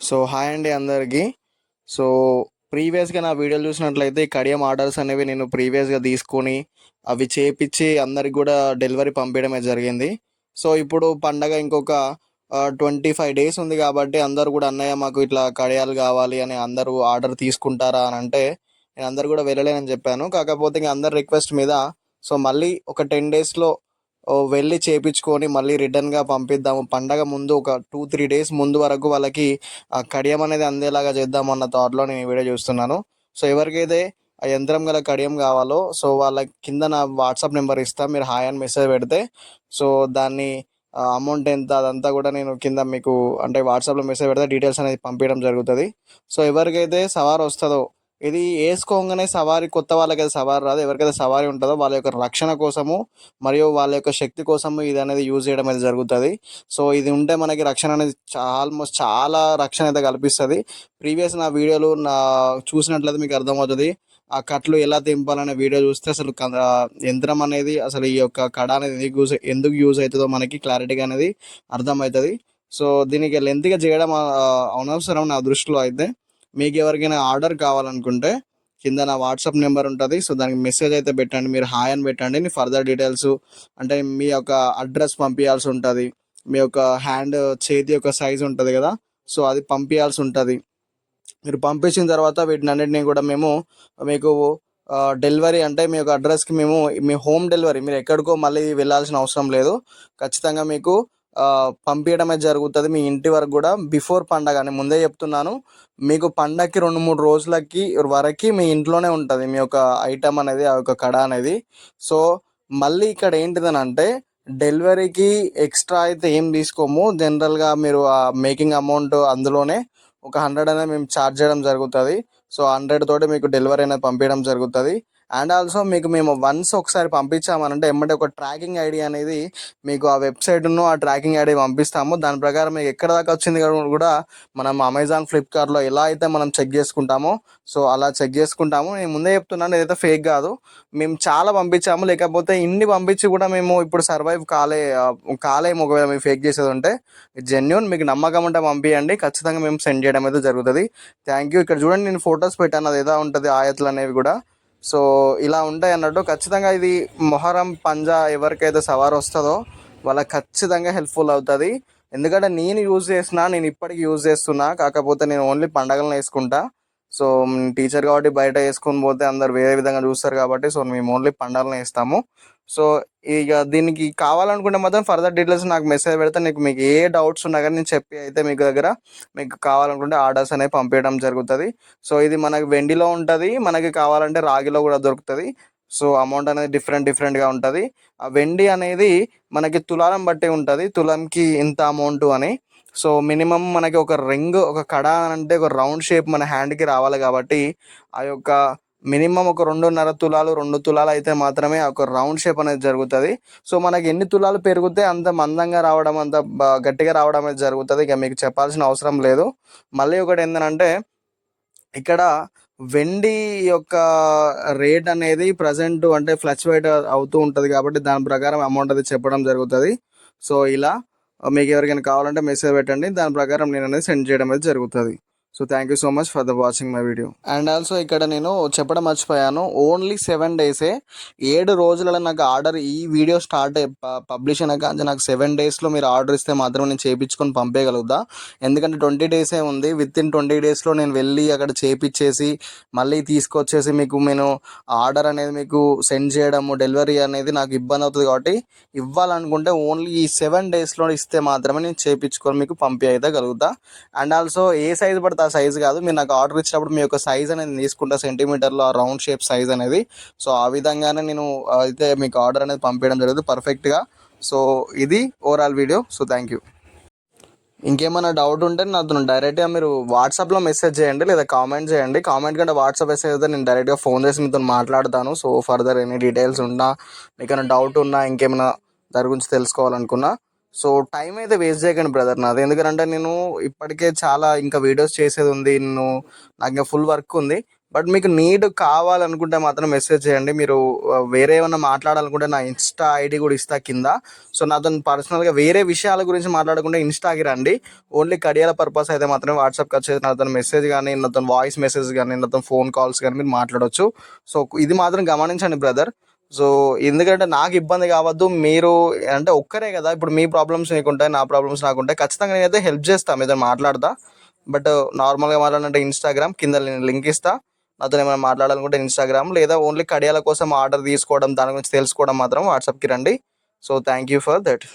So hi అండి అందరికీ. So ప్రీవియస్గా నా వీడియోలు చూసినట్లయితే ఈ కడియం ఆర్డర్స్ అనేవి నేను ప్రీవియస్గా తీసుకొని అవి చేపించి అందరికి కూడా డెలివరీ పంపించడమే జరిగింది. సో ఇప్పుడు పండగ ఇంకొక ట్వంటీ ఫైవ్ డేస్ ఉంది కాబట్టి అందరు కూడా అన్నయ్య మాకు ఇట్లా కడియాలు కావాలి అని అందరూ ఆర్డర్ తీసుకుంటారా? అని అంటే నేను అందరు కూడా వెళ్ళలేనని చెప్పాను. కాకపోతే ఇంకా అందరి రిక్వెస్ట్ మీద సో మళ్ళీ ఒక టెన్ డేస్లో వెళ్ళి చేపించుకొని మళ్ళీ రిటర్న్గా పంపిద్దాము. పండగ ముందు ఒక టూ త్రీ డేస్ ముందు వరకు వాళ్ళకి ఆ కడియం అనేది అందేలాగా చేద్దామన్న థాట్లో నేను ఈ వీడియో చూస్తున్నాను. సో ఎవరికైతే ఆ యంత్రం గల కడియం కావాలో సో వాళ్ళ కింద నా వాట్సాప్ నెంబర్ ఇస్తాను మీరు హాయ్ అని మెసేజ్ పెడితే సో దాన్ని అమౌంట్ ఎంత అదంతా కూడా నేను కింద మీకు అంటే వాట్సాప్లో మెసేజ్ పెడితే డీటెయిల్స్ అనేది పంపించడం జరుగుతుంది. సో ఎవరికైతే సవార్ వస్తుందో ఇది వేసుకోగానే సవారి కొత్త వాళ్ళకైతే సవారి రాదు. ఎవరికైతే సవారి ఉంటుందో వాళ్ళ యొక్క రక్షణ కోసము మరియు వాళ్ళ యొక్క శక్తి కోసము ఇది అనేది యూజ్ చేయడం అనేది జరుగుతుంది. సో ఇది ఉంటే మనకి రక్షణ అనేది ఆల్మోస్ట్ చాలా రక్షణ అయితే కల్పిస్తుంది. ప్రీవియస్ నా వీడియోలు నా చూసినట్లయితే మీకు అర్థమవుతుంది. ఆ కట్లు ఎలా తెంపాలనే వీడియో చూస్తే అసలు యంత్రం అనేది అసలు ఈ యొక్క కడ అనేది ఎందుకు యూజ్ ఎందుకు యూజ్ అవుతుందో మనకి క్లారిటీగా అనేది అర్థమవుతుంది. సో దీనికి లెంత్గా చేయడం అనవసరం నా దృష్టిలో అయితే. మీకు ఎవరికైనా ఆర్డర్ కావాలనుకుంటే కింద నా వాట్సాప్ నెంబర్ ఉంటుంది. సో దానికి మెసేజ్ అయితే పెట్టండి. మీరు హాయ్ అని పెట్టండి. నేను ఫర్దర్ డీటెయిల్స్ అంటే మీ యొక్క అడ్రస్ పంపించాల్సి ఉంటుంది. మీ యొక్క హ్యాండ్ చేతి యొక్క సైజ్ ఉంటుంది కదా. సో అది పంపించాల్సి ఉంటుంది. మీరు పంపించిన తర్వాత వీటిని అన్నిటిని కూడా మేము మీకు డెలివరీ అంటే మీ యొక్క అడ్రస్కి మేము మీ హోమ్ డెలివరీ. మీరు ఎక్కడికో మళ్ళీ వెళ్ళాల్సిన అవసరం లేదు. ఖచ్చితంగా మీకు పంపించడమే జరుగుతుంది. మీ ఇంటి వరకు కూడా బిఫోర్ పండగ అని ముందే చెప్తున్నాను. మీకు పండగకి రెండు మూడు రోజులకి వరకు మీ ఇంట్లోనే ఉంటుంది మీ యొక్క ఐటమ్ అనేది ఆ యొక్క కడ అనేది. సో మళ్ళీ ఇక్కడ ఏంటిదని అంటే డెలివరీకి ఎక్స్ట్రా అయితే ఏం తీసుకోము. జనరల్గా మీరు ఆ మేకింగ్ అమౌంట్ అందులోనే ఒక హండ్రెడ్ అనేది మేము ఛార్జ్ చేయడం జరుగుతుంది. సో హండ్రెడ్ తోటి మీకు డెలివరీ అనేది పంపించడం జరుగుతుంది. అండ్ ఆల్సో మీకు మేము వన్స్ ఒకసారి పంపించామనంటే ఎమ్మటే ఒక ట్రాకింగ్ ఐడి అనేది మీకు ఆ వెబ్సైట్ను ఆ ట్రాకింగ్ ఐడి పంపిస్తాము. దాని ప్రకారం మీకు ఎక్కడ దాకా వచ్చింది కూడా మనం అమెజాన్ ఫ్లిప్కార్ట్లో ఎలా అయితే మనం చెక్ చేసుకుంటామో సో అలా చెక్ చేసుకుంటాము. నేను ముందే చెప్తున్నాను ఏదైతే ఫేక్ కాదు. మేము చాలా పంపించాము లేకపోతే ఇన్ని పంపించి కూడా మేము ఇప్పుడు సర్వైవ్ కాలే కాలేము ఒకవేళ మేము ఫేక్ చేసేది ఉంటే. జెన్యున్ మీకు నమ్మకం ఉంటే పంపించండి ఖచ్చితంగా మేము సెండ్ చేయడం అయితే జరుగుతుంది. థ్యాంక్ యూ ఇక్కడ చూడండి నేను ఫొటోస్ పెట్టాను. అది ఎలా ఉంటుంది ఆయతలు అనేవి కూడా. సో ఇలా ఉంటాయి అన్నట్టు ఖచ్చితంగా ఇది మొహరం పంజా ఎవరికైతే సవార్ వస్తుందో వాళ్ళకి ఖచ్చితంగా హెల్ప్ఫుల్ అవుతుంది. ఎందుకంటే నేను యూజ్ చేసిన నేను ఇప్పటికి యూజ్ చేస్తున్నా కాకపోతే నేను ఓన్లీ పండగలను వేసుకుంటా. సో టీచర్ కాబట్టి బయట వేసుకొని పోతే అందరు వేరే విధంగా చూస్తారు కాబట్టి సో మేము ఓన్లీ పండగలను వేస్తాము. సో ఇక దీనికి కావాలనుకుంటే మాత్రం ఫర్దర్ డీటెయిల్స్ నాకు మెసేజ్ పెడితే నీకు మీకు ఏ డౌట్స్ ఉన్నా కానీ నేను చెప్పి అయితే మీకు దగ్గర మీకు కావాలనుకుంటే ఆర్డర్స్ అనేవి పంపించడం జరుగుతుంది. సో ఇది మనకి వెండిలో ఉంటుంది మనకి కావాలంటే రాగిలో కూడా దొరుకుతుంది. సో అమౌంట్ అనేది డిఫరెంట్ డిఫరెంట్గా ఉంటుంది. ఆ వెండి అనేది మనకి తులారం బట్టి ఉంటుంది తులంకి ఇంత అమౌంట్ అని. సో మినిమం మనకి ఒక రింగ్ ఒక కడ అంటే ఒక రౌండ్ షేప్ మన హ్యాండ్కి రావాలి కాబట్టి ఆ యొక్క మినిమం ఒక రెండున్నర తులాలు రెండు తులాలు అయితే మాత్రమే ఒక రౌండ్ షేప్ అనేది జరుగుతుంది. సో మనకి ఎన్ని తులాలు పెరిగితే అంత మందంగా రావడం అంత గట్టిగా రావడం అనేది జరుగుతుంది. ఇక మీకు చెప్పాల్సిన అవసరం లేదు. మళ్ళీ ఒకటి ఏంటంటే ఇక్కడ వెండి యొక్క రేట్ అనేది ప్రజెంట్ అంటే ఫ్లక్చువేట్ అవుతూ ఉంటుంది కాబట్టి దాని ప్రకారం అమౌంట్ అది చెప్పడం జరుగుతుంది. సో ఇలా మీకు ఎవరికైనా కావాలంటే మెసేజ్ పెట్టండి. దాని ప్రకారం నేను అనేది సెండ్ చేయడం అనేది జరుగుతుంది. So thank you so much for the watching my video and also ఇక్కడ నేను చెప్పడం మర్చిపోయాను. ఓన్లీ సెవెన్ డేసే ఏడు రోజులలో నాకు ఆర్డర్ ఈ వీడియో స్టార్ట్ పబ్లిష్ అయినాక అంటే నాకు సెవెన్ డేస్లో మీరు ఆర్డర్ ఇస్తే మాత్రం నేను చేయించుకొని పంపేయగలుగుతా. ఎందుకంటే ట్వంటీ డేసే ఉంది. విత్ ఇన్ ట్వంటీ డేస్లో నేను వెళ్ళి అక్కడ చేపించేసి మళ్ళీ తీసుకొచ్చేసి మీకు నేను ఆర్డర్ అనేది మీకు సెండ్ చేయడము డెలివరీ అనేది నాకు ఇబ్బంది అవుతుంది కాబట్టి ఇవ్వాలనుకుంటే ఓన్లీ ఈ సెవెన్ డేస్లో ఇస్తే మాత్రమే నేను చేయించుకొని మీకు పంపి అయితే అండ్ ఆల్సో ఏ సైజ్ పడితే ఆ సైజ్ కాదు. మీరు నాకు ఆర్డర్ ఇచ్చినప్పుడు మీ యొక్క సైజ్ అనేది తీసుకుంటా. సెంటీమీటర్లో ఆ రౌండ్ షేప్ సైజ్ అనేది. సో ఆ విధంగానే నేను అయితే మీకు ఆర్డర్ అనేది పంపించడం జరుగుతుంది పర్ఫెక్ట్గా సో ఇది overall video so thank you ఇంకేమైనా డౌట్ ఉంటే నాతో డైరెక్ట్గా మీరు వాట్సాప్లో మెసేజ్ చేయండి లేదా కామెంట్ చేయండి. కామెంట్ కంటే వాట్సాప్ మెసేజ్ అయితే నేను డైరెక్ట్గా ఫోన్ చేసి మీతో మాట్లాడతాను. సో ఫర్దర్ ఎనీ డీటెయిల్స్ ఉన్నా మీకైనా డౌట్ ఉన్నా ఇంకేమైనా దాని గురించి తెలుసుకోవాలనుకున్నా సో టైం అయితే వేస్ట్ చేయకండి బ్రదర్ నాది. ఎందుకంటే నేను ఇప్పటికే చాలా ఇంకా వీడియోస్ చేసేది ఉంది. నేను నాకు ఇంకా ఫుల్ వర్క్ ఉంది. బట్ మీకు నీడ్ కావాలనుకుంటే మాత్రం మెసేజ్ చేయండి. మీరు వేరే ఏమైనా మాట్లాడాలనుకుంటే నా ఇన్స్టా ఐడి కూడా ఇస్తా కింద. సో నాతో పర్సనల్గా వేరే విషయాల గురించి మాట్లాడకుండా ఇన్స్టాకి రండి. ఓన్లీ కడియాల పర్పస్ అయితే మాత్రమే వాట్సాప్కి వచ్చేది. నాతో మెసేజ్ కానీ నాతో వాయిస్ మెసేజ్ కానీ నాతో ఫోన్ కాల్స్ కానీ మీరు మాట్లాడవచ్చు సో ఇది మాత్రం గమనించండి బ్రదర్. సో ఎందుకంటే నాకు ఇబ్బంది కావద్దు మీరు అంటే ఒక్కరే కదా ఇప్పుడు మీ ప్రాబ్లమ్స్ నీకు ఉంటాయి నా ప్రాబ్లమ్స్ నాకు ఉంటాయి ఖచ్చితంగా నేనైతే హెల్ప్ చేస్తాను మీతో మాట్లాడతా. బట్ నార్మల్గా మాట్లాడాలంటే ఇన్స్టాగ్రామ్ కింద నేను లింక్ ఇస్తా. నాతో ఏమైనా మాట్లాడాలనుకుంటే ఇన్స్టాగ్రామ్ లేదా ఓన్లీ కడియాల కోసం ఆర్డర్ తీసుకోవడం దాని గురించి తెలుసుకోవడం మాత్రం వాట్సాప్కి రండి. So thank you for that